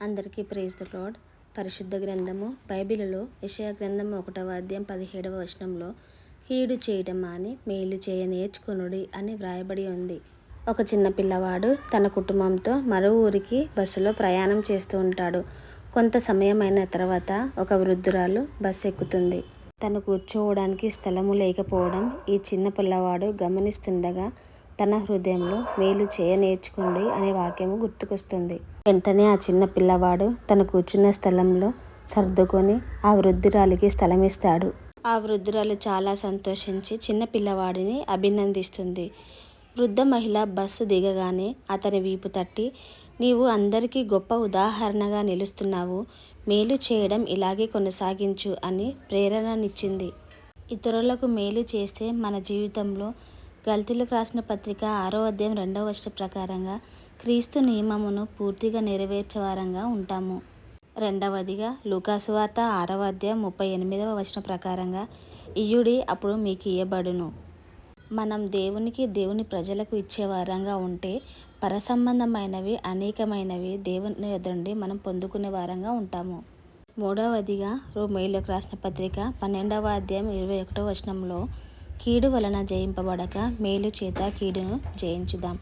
అందరికీ praise the lord పరిశుద్ధ గ్రంథము బైబిలులో యెషయా గ్రంథము ఒకటవ అధ్యాయం పదిహేడవ వచనంలో కీడు చేయడం అని మేలు చేయ నేర్చుకొనుడి అని వ్రాయబడి ఉంది. ఒక చిన్న పిల్లవాడు తన కుటుంబంతో మరో ఊరికి బస్సులో ప్రయాణం చేస్తూ ఉంటాడు. కొంత సమయం అయిన తర్వాత ఒక వృద్ధురాలు బస్సు ఎక్కుతుంది. తను కూర్చోవడానికి స్థలము లేకపోవడం ఈ చిన్న పిల్లవాడు గమనిస్తుండగా తన హృదయంలో మేలు చేయ నేర్చుకోండి అనే వాక్యము గుర్తుకొస్తుంది. వెంటనే ఆ చిన్న పిల్లవాడు తను కూర్చున్న స్థలంలో సర్దుకొని ఆ వృద్ధురాలికి స్థలం ఇస్తాడు ఆ వృద్ధురాలు చాలా సంతోషించి చిన్న పిల్లవాడిని అభినందిస్తుంది. వృద్ధ మహిళ బస్సు దిగగానే అతని వీపు తట్టి నీవు అందరికీ గొప్ప ఉదాహరణగా నిలుస్తున్నావు. మేలు చేయడం ఇలాగే కొనసాగించు అని ప్రేరణనిచ్చింది. ఇతరులకు మేలు చేస్తే మన జీవితంలో గల్తీలకు రాసిన పత్రిక ఆరో అధ్యాయం రెండవ వర్షం ప్రకారంగా క్రీస్తు నియమమును పూర్తిగా నెరవేర్చేవారంగా ఉంటాము. రెండవదిగా లూకాసువార్త ఆరవ అధ్యాయం ముప్పై ఎనిమిదవ వచనం ప్రకారంగా ఇయుడి అప్పుడు మీకు ఇయ్యబడును. మనం దేవునికి దేవుని ప్రజలకు ఇచ్చే వారంగా ఉంటే పరసంబంధమైనవి అనేకమైనవి దేవుని ఎదురుండి మనం పొందుకునే వారంగా ఉంటాము. మూడవదిగా రోమేయులకు రాసిన పత్రిక పన్నెండవ అధ్యాయం ఇరవై ఒకటవ వచనంలో కీడు వలన జయింపబడక మేలు చేత కీడును జయించుదాం.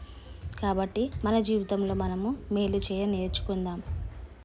కాబట్టి మన జీవితంలో మనము మేలు చేయ నేర్చుకుందాం.